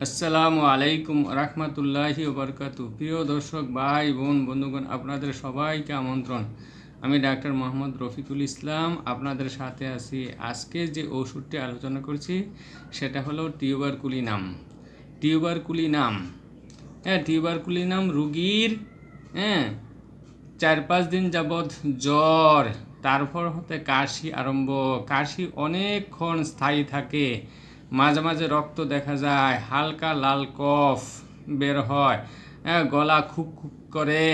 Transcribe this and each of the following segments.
আসসালামু আলাইকুম রহমতুল্লাহি ওবরকাতু প্রিয় দর্শক, ভাই, বোন, বন্ধুগণ, আপনাদের সবাইকে আমন্ত্রণ। আমি ডাক্তার মোহাম্মদ রফিকুল ইসলাম, আপনাদের সাথে আছি। আজকে যে ওষুধটি আলোচনা করছি, সেটা হলো টিউবারকুলিনাম। টিউবারকুলিনাম হ্যাঁ টিউবারকুলিনাম রুগীর হ্যাঁ চার পাঁচ দিন যাবৎ জ্বর, তারপর হতে কাশি আরম্ভ। কাশি অনেকক্ষণ স্থায়ী থাকে। মাঝে মাঝে রক্ত দেখা যায় হালকা লাল কফ বের হয় হ্যাঁ, গলা খুব খুব করে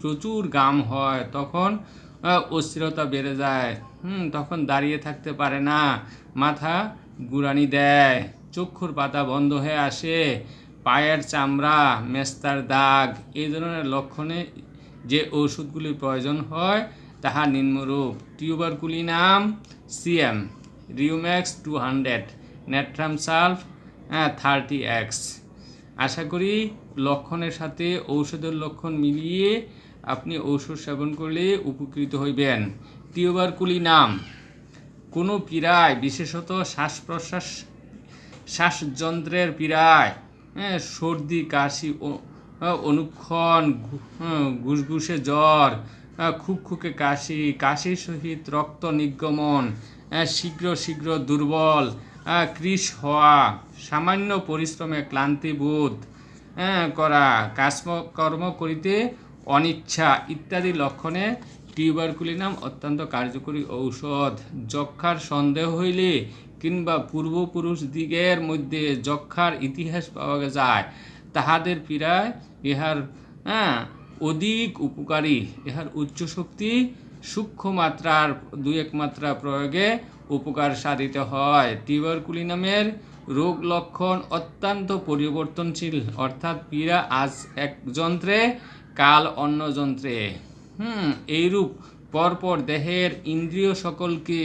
প্রচুর গাম হয় তখন অস্থিরতা বেড়ে যায় তখন দাঁড়িয়ে থাকতে পারে না মাথা গুড়ানি দেয় চক্ষুর পাতা বন্ধ হয়ে আসে পায়ের চামড়া মেস্তার দাগ এই ধরনের লক্ষণে যে ওষুধগুলির প্রয়োজন হয় তাহা নিম্নরূপ। Tuberculinum CM Rheumax two hundred. Natrum sulph হ্যাঁ থার্টি এক্স। আশা করি লক্ষণের সাথে ঔষধের লক্ষণ মিলিয়ে আপনি ঔষধ সেবন করলে উপকৃত হইবেন। টিউবারকুলিনাম কোনো পীড়ায় বিশেষত শ্বাস প্রশ্বাস শ্বাসযন্ত্রের পীড়ায় হ্যাঁ সর্দি কাশি অনুক্ষণ ঘু- হ্যাঁ, ঘুসঘুসে জ্বর খুকখুকে কাশি কাশির সহিত রক্ত নির্গমন শীঘ্র শীঘ্র দুর্বল কৃশ হওয়া সামান্য পরিশ্রমে ক্লান্তিবোধ হ্যাঁ, করা কাজকর্ম করিতে অনিচ্ছা ইত্যাদি লক্ষণে টিউবারকুলিনাম অত্যন্ত কার্যকরী ঔষধ। যক্ষার সন্দেহ হইলে কিংবা পূর্বপুরুষ দিগের মধ্যে যক্ষার ইতিহাস পাওয়া যায় তাহাদের পীড়ায় ইহার হ্যাঁ অধিক উপকারী। ইহার উচ্চ শক্তি সূক্ষ্ম মাত্রার দুই এক মাত্রা প্রয়োগে উপকার সাধিত হয় টিউবারকুলিনামের রোগ লক্ষণ অত্যন্ত পরিবর্তনশীল, অর্থাৎ পীড়া আজ এক যন্ত্রে, কাল অন্য যন্ত্রে। হুম, এইরূপ পরপর দেহের ইন্দ্রিয় সকলকে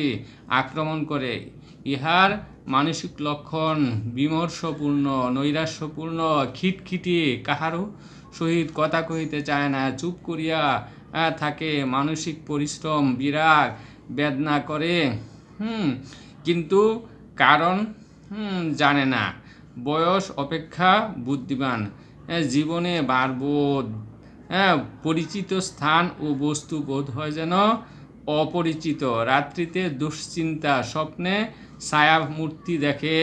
আক্রমণ করে। ইহার মানসিক লক্ষণ বিমর্ষপূর্ণ, নৈরাশ্যপূর্ণ, খিটখিটি কাহারও সহিত কথা কহিতে চায় না। চুপ করিয়া থাকে, মানসিক পরিশ্রম, বিরাগ, বেদনা করে। হুম কিন্তু কারণ হুম, জানে না। বয়স অপেক্ষা বুদ্ধিমান। জীবনে বারবোধ। হ্যাঁ পরিচিত স্থান ও বস্তু বোধ হয় যেন অপরিচিত। রাত্রিতে দুশ্চিন্তা স্বপ্নে ছায়া মূর্তি দেখে।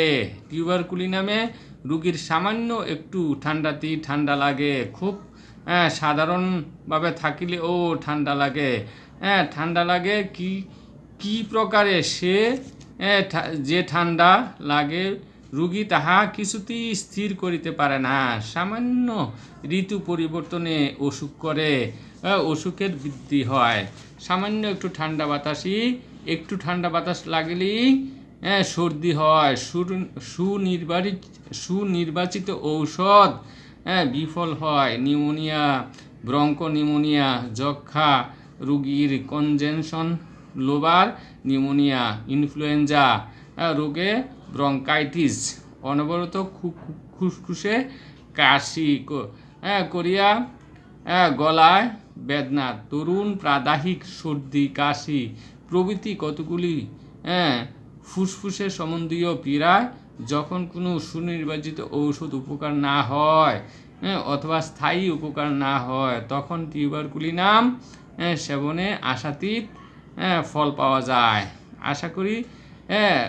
টিউবারকুলি নামে রুগীর সামান্য একটু ঠান্ডাতেই ঠান্ডা লাগে। খুব সাধারণভাবে থাকিলেও ঠান্ডা লাগে। হ্যাঁ ঠান্ডা লাগে কি কি প্রকারে সে যে ঠান্ডা লাগে, রুগী তাহা কিছুতেই স্থির করিতে পারে না। সামান্য ঋতু পরিবর্তনে অসুখ করে অসুখের বৃদ্ধি হয়। সামান্য একটু ঠান্ডা বাতাসই, একটু ঠান্ডা বাতাস লাগলেই সর্দি হয়। সুনির্বাচিত সুনির্বাচিত ঔষধ বিফল হয়। নিউমোনিয়া ব্রঙ্ক নিউমোনিয়া যক্ষা রুগীর কনজেনশন লোবার নিউমোনিয়া, ইনফ্লুয়েঞ্জা রোগে ব্রঙ্কাইটিস, অনবরত খুসখুসে কাশি করিয়া গলায় বেদনা, তরুণ প্রাদাহিক সর্দি, কাশি, প্রভৃতি কতগুলি ফুসফুসের সম্বন্ধীয় পীড়ায় যখন কোনো সুনির্বাচিত ঔষধ উপকার না হয় অথবা স্থায়ী উপকার না হয়, তখন টিউবারকুলিনাম নাম সেবনে আশাতীত হ্যাঁ, ফল পাওয়া যায়। আশা করি হ্যাঁ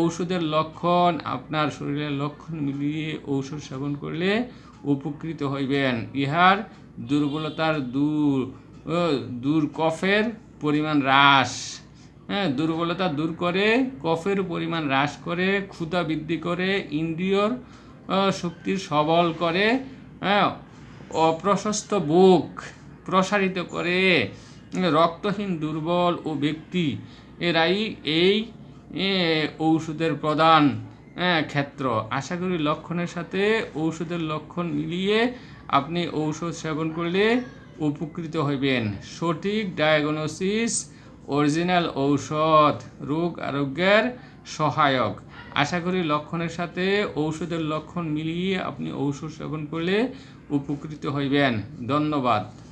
ঔষধের লক্ষণ আপনার শরীরের লক্ষণ মিলিয়ে ঔষধ সেবন করলে উপকৃত হইবেন। ইহার দুর্বলতার দূর দূর কফের পরিমাণ হ্রাস। হ্যাঁ দুর্বলতা দূর করে কফের পরিমাণ হ্রাস করে ক্ষুধা বৃদ্ধি করে ইন্দ্রিয়র শক্তির সবল করে হ্যাঁ অপ্রশস্ত বুক প্রসারিত করে রক্তহীন, দুর্বল ও ব্যক্তি। এরাই এই ঔষধের প্রধান ক্ষেত্র। আশা করি লক্ষণের সাথে ঔষধের লক্ষণ মিলিয়ে আপনি ঔষধ সেবন করলে উপকৃত হইবেন। সঠিক ডায়াগনোসিস, অরিজিনাল ঔষধ, রোগ আরোগ্যের সহায়ক। আশা করি লক্ষণের সাথে ঔষধের লক্ষণ মিলিয়ে আপনি ঔষধ সেবন করলে উপকৃত হইবেন। ধন্যবাদ।